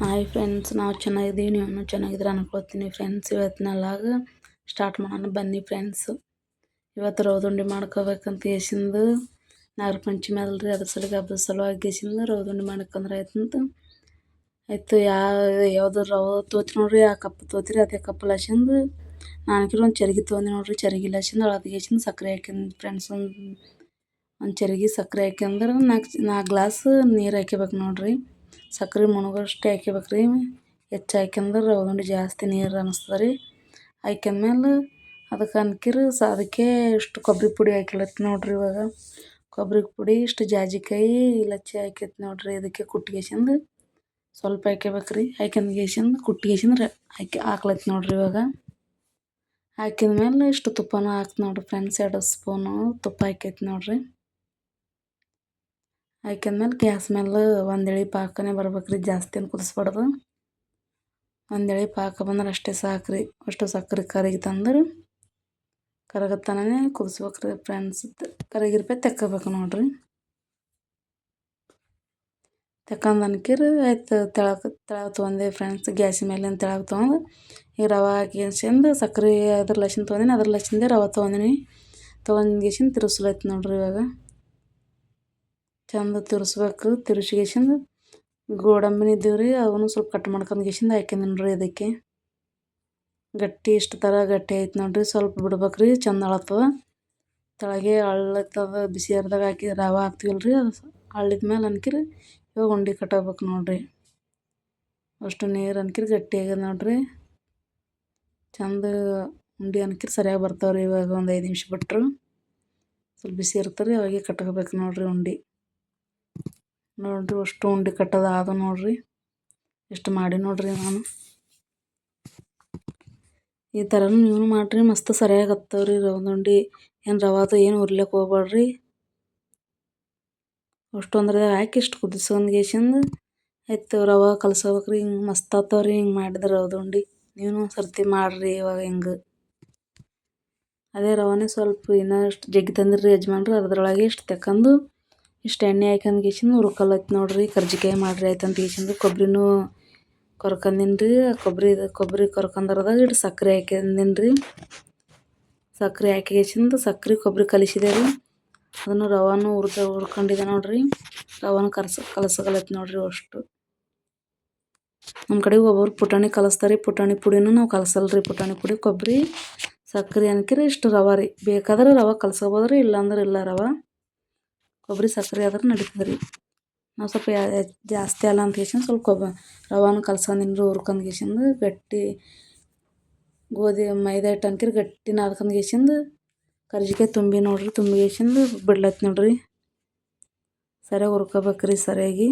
Hi friends ನಾವು ಚೆನ್ನಾಗಿದ್ದೀವಿ ನೀವು ಚೆನ್ನಾಗಿದ್ರೆ ಅನ್ಕೊಳ್ತೀನಿ ಫ್ರೆಂಡ್ಸ್ ಇವತ್ತಿನಲ್ಲಾಗ ಸ್ಟಾರ್ಟ್ ಮಾಡೋಣ. ಬನ್ನಿ ಫ್ರೆಂಡ್ಸ್ ಇವತ್ತು ರೌದುಂಡಿ ಮಾಡ್ಕೋಬೇಕಂತ ಗೇಸಿಂದು ನಾಗರ ಪಂಚಮಿ ಅಲ್ರಿ, ಅದ್ರ ಸಲುವಾಗಿ ಹಬ್ಬದ ಸಲುವಾಗಿ ಗೇಸಿಂದು ರೌದುಂಡಿ ಮಾಡ್ಕೊಂಡ್ರೆ ಆಯ್ತಂತ. ಆಯಿತು ಯಾವ ಯಾವುದು ರವ ತೋತಿ ನೋಡ್ರಿ, ಆ ಕಪ್ ತೋತಿರಿ, ಅದೇ ಕಪ್ ಲಸಂದು ನಾನು ಒಂದು ತೋಂದೆ ತೊಗೊಂಡು ನೋಡ್ರಿ ಚರ್ಗಿ ಲಸಿಂದ ಅಳದು ಗೇಸಿಂದ ಸಕ್ಕರೆ ಹಾಕಿಂದು ಫ್ರೆಂಡ್ಸ್ ಒಂದು ಒಂದು ಚರಗಿ ಸಕ್ಕರೆ ಹಾಕ್ಯಂದ್ರೆ ನಾಲ್ಕು ನಾಲ್ಕು ಗ್ಲಾಸ್ ನೀರು ಹಾಕ್ಯಬೇಕು ನೋಡ್ರಿ. ಸಕ್ರೆ ಮುಳುಗೋಷ್ಟು ಹಾಕ್ಯಬೇಕು ರೀ ಹೆಚ್ಚು ಹಾಕ್ಯಂದ್ರೆ ರವೆ ಜಾಸ್ತಿ ನೀರು ಅನ್ನಿಸ್ತದೆ ರೀ ಹಾಕ್ಯಂದ್ಮೇಲೆ ಅದಕ್ಕೆ ಅನ್ಕಿರು ಸ ಅದಕ್ಕೆ ಇಷ್ಟು ಕೊಬ್ಬರಿ ಪುಡಿ ಹಾಕ್ಲತ್ತಿ ನೋಡಿರಿ ಇವಾಗ. ಕೊಬ್ಬರಿ ಪುಡಿ ಇಷ್ಟು ಜಾಜಿಕಾಯಿ ಇಲಚ್ಚಿ ಹಾಕೈತಿ ನೋಡಿರಿ. ಇದಕ್ಕೆ ಕುಟ್ಗೇಸಿಂದು ಸ್ವಲ್ಪ ಹಾಕ್ಯಬೇಕು ರೀ ಹಾಕ್ಯಂದು ಗೇಸಿಂದು ಕುಟ್ಗೇಸಿಂದ್ರೆ ಹಾಕಿ ಹಾಕ್ಲತ್ ನೋಡ್ರಿ ಇವಾಗ. ಹಾಕಿದ ಮೇಲೆ ಇಷ್ಟು ತುಪ್ಪನೂ ಹಾಕಿ ನೋಡಿರಿ ಫ್ರೆಂಡ್ಸ್. ಎರಡು ಸ್ಪೂನು ತುಪ್ಪ ಹಾಕೈತಿ ನೋಡ್ರಿ. ಹಾಕ್ಯಂದ್ಮೇಲೆ ಗ್ಯಾಸ್ ಮೇಲೆ ಒಂದು ಎಳೆ ಪಾಕನೇ ಬರ್ಬೇಕು ರೀ ಜಾಸ್ತಿ ಏನು ಕುದಿಸ್ಬಾರ್ದು. ಒಂದು ಎಳೆ ಪಾಕ ಬಂದ್ರೆ ಅಷ್ಟೇ ಸಾಕ್ರಿ, ಅಷ್ಟು ಸಕ್ಕರೆ ಕರಗಿತಂದ್ರೆ ಕರಗತ್ತನೇ ಕುದಿಸ್ಬೇಕು ರೀ ಫ್ರೆಂಡ್ಸ್ ಕರಗಿರ್ಪೆ ತೆಕ್ಕಬೇಕು ನೋಡ್ರಿ. ತೆಕ್ಕಂದು ಅನ್ಕಿರು ಆಯ್ತು ತೆಳಕ, ತೆಳಗೆ ತೊಗೊಂಡೆ ಫ್ರೆಂಡ್ಸ್ ಗ್ಯಾಸಿನ ಮೇಲಿಂದ ತೆಳಗೆ ತೊಗೊಂಡು ಈಗ ರವೆ ಹಾಕ್ಯಂಡು ಸಕ್ಕರೆ ಅದ್ರ ಲಕ್ಷಣ ತೊಗೊಂಡಿನಿ, ಅದ್ರ ಲಸಿಂದ ರವೆ ತೊಗೊಂಡಿನಿ. ತೊಗೊಂಡು ಗೇಸಿಂದ ತಿರ್ಸ್ಲೈತಿ ನೋಡ್ರಿ ಇವಾಗ. ಚಂದ ತಿರ್ಸ್ಬೇಕು, ತಿರ್ಸ್ಗೇಸಿಂದ ಗೋಡಂಬಿನ ಇದ್ದೀವಿ ರೀ ಅವನು ಸ್ವಲ್ಪ ಕಟ್ ಮಾಡ್ಕೊಂಡ್ ಹಾಕ್ಯಂದಿನಿ ರೀ ಇದಕ್ಕೆ. ಗಟ್ಟಿ ಇಷ್ಟು ಥರ ಗಟ್ಟಿ ಆಯ್ತು ನೋಡಿರಿ, ಸ್ವಲ್ಪ ಬಿಡ್ಬೇಕು ರೀ ಚಂದ ಅಳತ್ತದ. ತೆಳಗೆ ಅಳ್ಳತ್ತದ ಬಿಸಿ ಅರ್ದಾಗ ಹಾಕಿ ರವೆ ಹಾಕ್ತೀವಲ್ಲ ರೀ ಅದು ಅಳ್ಳಿದ ಮೇಲೆ ಅನ್ಕಿರಿ, ಇವಾಗ ಉಂಡೆ ಕಟ್ಟಬೇಕು ನೋಡಿರಿ. ಅಷ್ಟು ನೀರು ಅನ್ಕಿರಿ ಗಟ್ಟಿ ಆಗ್ಯದ ನೋಡಿರಿ. ಚಂದ ಉಂಡೆ ಅನ್ಕಿರಿ ಸರಿಯಾಗಿ ಬರ್ತಾವ್ರಿ ಇವಾಗ ಒಂದು ಐದು ನಿಮಿಷ ಬಿಟ್ಟರು ಸ್ವಲ್ಪ ಬಿಸಿ ಇರ್ತಾರೆ ಅವಾಗೆ ಕಟ್ಕೋಬೇಕು ನೋಡಿರಿ ಉಂಡೆ. ನೋಡ್ರಿ ಅಷ್ಟು ಉಂಡೆ ಕಟ್ಟೋದು ಅದು ನೋಡ್ರಿ. ಇಷ್ಟು ಮಾಡಿ ನೋಡ್ರಿ ನಾನು. ಈ ಥರನೂ ನೀವು ಮಾಡಿರಿ, ಮಸ್ತ್ ಸರಿಯಾಗಿ ಹತ್ತವ್ರಿ ರವದ ಉಂಡೆ. ಏನು ರವಾದು ಏನು ಉರ್ಲಕ್ಕೆ ಹೋಗ್ಬೇಡ್ರಿ ಅಷ್ಟು ಅಂದ್ರದಾಗ ಹಾಕಿ ಇಷ್ಟು ಕುದಿಸ್ಕೊಂಡ್ ಗೇಸಿಂದ ಆಯ್ತು ರವೆ ಕಲಸ್ಬೇಕ್ರಿ ಹಿಂಗೆ ಮಸ್ತ್ ಆತವ್ರಿ, ಹಿಂಗೆ ಮಾಡಿದ್ರೆ ರವದ ಉಂಡೆ. ನೀವು ಸರ್ತಿ ಮಾಡಿರಿ ಇವಾಗ ಹಿಂಗೆ. ಅದೇ ರವಾನೇ ಸ್ವಲ್ಪ ಇನ್ನಷ್ಟು ಜಗ್ಗಿ ತಂದಿರಿ ಯಜಮಾನ್ರು, ಅದ್ರೊಳಗೆ ಇಷ್ಟು ತೆಕ್ಕಂಡು ಇಷ್ಟು ಎಣ್ಣೆ ಹಾಕಂದ್ ಗೇಸಿಂದ ಹುರ್ಕೊಳತ್ ನೋಡ್ರಿ. ಕರ್ಜಿಕಾಯಿ ಮಾಡಿರಿ ಆಯ್ತಂತ ಗೇಸಿಂದ ಕೊಬ್ಬರಿನೂ ಕೊರ್ಕಂದಿನ್ರಿ ಕೊಬ್ಬರಿ ಕೊಬ್ಬರಿ ಕೊರ್ಕಂದ್ರದಾಗ ಇಟ್ಟು ಸಕ್ಕರೆ ಹಾಕ್ಯಂದಿನಿ ರೀ ಸಕ್ಕರೆ ಹಾಕಿ ಗೇಸಿಂದ ಸಕ್ಕರೆ ಕೊಬ್ಬರಿ ಕಲಿಸಿದೆ ರೀ. ಅದನ್ನು ರವಾನು ಹುರ್ದ ಹುರ್ಕೊಂಡಿದೆ ನೋಡ್ರಿ. ರವಾನು ಕಲಸ ಕಲಸಗಲೈತಿ ನೋಡ್ರಿ ಅಷ್ಟು. ನಮ್ಮ ಕಡೆ ಒಬ್ಬೊಬ್ರು ಪುಟಾಣಿ ಕಲಿಸ್ತಾರೆ ಪುಟಾಣಿ ಪುಡಿನೂ ನಾವು ಕಲಸಲ್ರಿ ಪುಟಾಣಿ ಪುಡಿ ಕೊಬ್ಬರಿ ಸಕ್ಕರೆ ಅನ್ಕಿರಿ ಇಷ್ಟು ರವೆ ರೀ. ಬೇಕಾದ್ರೆ ರವೆ ಕಲ್ಸ್ಕೊಬೋದು ರೀ ಇಲ್ಲಾಂದ್ರೆ ಇಲ್ಲ ರವೆ. ಕೊಬ್ಬರಿ ಸಕ್ಕರೆ ಆದ್ರೆ ನಡೀತದೆ ರೀ. ನಾವು ಸ್ವಲ್ಪ ಜಾಸ್ತಿ ಅಲ್ಲ ಅಂತ ಕೇಸಿಂದ ಸ್ವಲ್ಪ ಕೊಬ್ಬ ರವಾನ ಕಲ್ಸ್ಕೊಂಡಿನ್ರಿ ಹುರ್ಕೊಂಡ್ ಕೇಸಿಂದ ಗಟ್ಟಿ ಗೋಧಿ, ಮೈದಾ ಹಿಟ್ಟು ಗಟ್ಟಿ ನಾದ್ಕೊಂಡ್ ಕೇಸಿಂದ ಕರ್ಜಿಕಾಯಿ ತುಂಬಿ ನೋಡ್ರಿ ತುಂಬಿಗೇಸಿಂದ ಬಿಡ್ಲತ್ತಿ ನೋಡ್ರಿ. ಸರಿಯಾಗಿ ಹುರ್ಕೋಬೇಕ್ರಿ ಸರಿಯಾಗಿ.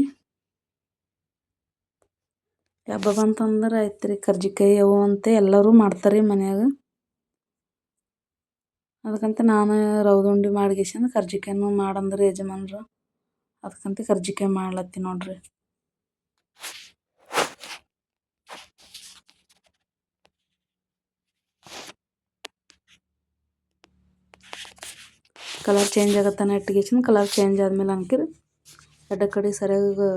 ಹಬ್ಬ ಬಂತಂದ್ರೆ ಆಯ್ತು ರೀ ಕರ್ಜಿಕಾಯಿ ಅವು ಅಂತ ಎಲ್ಲರೂ ಮಾಡ್ತಾರೆ ಮನ್ಯಾಗ. ಅದಕ್ಕಂತ ನಾನು ರವೆ ಉಂಡೆ ಮಾಡ್ಗೇಸಿಂದ ಕರ್ಜಿಕಾಯಿನೂ ಮಾಡಂದ್ರೆ ಯಜಮಾನ್ರು. ಅದಕ್ಕಂತ ಕರ್ಜಿಕಾಯಿ ಮಾಡ್ಲತ್ತಿ ನೋಡ್ರಿ. ಕಲರ್ ಚೇಂಜ್ ಆಗತ್ತಾನೆ ಇಟ್ಟಿಗೆಸಿಂದ ಕಲರ್ ಚೇಂಜ್ ಆದಮೇಲೆ ಅನ್ಕಿರಿ. ಎರಡು ಕಡೆ ಸರಿಯಾಗಿ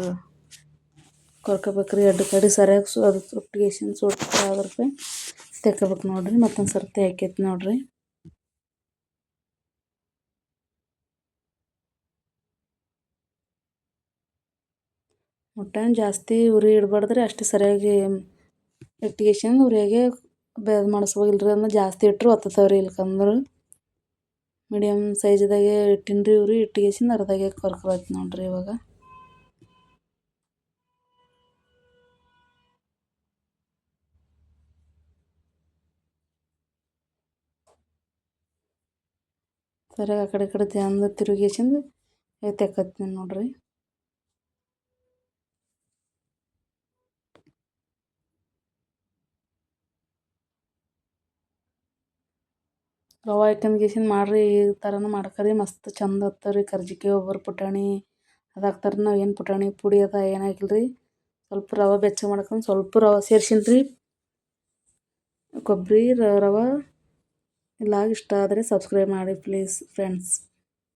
ಕೊರ್ಕೋಬೇಕ್ರಿ ಎರಡು ಕಡೆ ಸರಿಯಾಗಿ ಸು ಅದು ಸುಟ್ಟಿಗೆಸಿಂದ ಸುಟ್ಟು ಅದ್ರ ತೆಕ್ಕೋಬೇಕು ನೋಡ್ರಿ, ಮತ್ತೊಂದು ಸರ್ತಿ ಹಾಕೈತಿ ನೋಡ್ರಿ. ಮುಟ್ಟೇನು ಜಾಸ್ತಿ ಉರಿ ಇಡಬಾರ್ದ್ರಿ, ಅಷ್ಟು ಸರಿಯಾಗಿ ಇಟ್ಟಿಗೆಸಿಂದ ಉರಿಯಾಗೆ ಬೇದ್ ಮಾಡಿಸ್ಬೇಕಿಲ್ರಿ ಅಂದ್ರೆ ಜಾಸ್ತಿ ಇಟ್ಟರು ಒತ್ತತಾವ್ರಿ ಇಲ್ಕಂದ್ರೆ. ಮೀಡಿಯಮ್ ಸೈಜ್ದಾಗೆ ಇಟ್ಟಿನ್ರಿ ಉರಿ ಇಟ್ಟಿಗೆಸಿಂದ ಅರ್ಧಾಗೆ ಕರ್ಕೊಳತ್ತೆ ನೋಡ್ರಿ ಇವಾಗ. ಸರಿಯಾಗಿ ಆ ಕಡೆ ಈ ಕಡೆ ತಿರುಗಿಸಿಂದ ತೆಕ್ಕತ್ತೀನಿ ನೋಡ್ರಿ. ರವೆ ಹಾಕ್ಯಂದು ಮಾಡ್ರಿ, ಈ ಥರನೂ ಮಾಡ್ಕರಿ, ಮಸ್ತ್ ಚಂದ ಹತ್ತವ್ರಿ, ಕರ್ಜಿಕಾಯಿ ಒಬ್ಬರು ಪುಟಾಣಿ ಅದು ಹಾಕ್ತಾರೆ ನಾವು ಏನು ಪುಟಾಣಿ, ಪುಡಿ ಅದ ಏನಾಗಿಲ್ರಿ ಸ್ವಲ್ಪ ರವೆ ಬೆಚ್ಚ ಮಾಡ್ಕೊಂಡು ಸ್ವಲ್ಪ ರವೆ ಸೇರ್ಸಿನ್ರಿ. ಕೊಬ್ಬರಿ ರವೆ ಇಲ್ಲ ಇಷ್ಟ ಆದರೆ ಸಬ್ಸ್ಕ್ರೈಬ್ ಮಾಡಿ ಪ್ಲೀಸ್ ಫ್ರೆಂಡ್ಸ್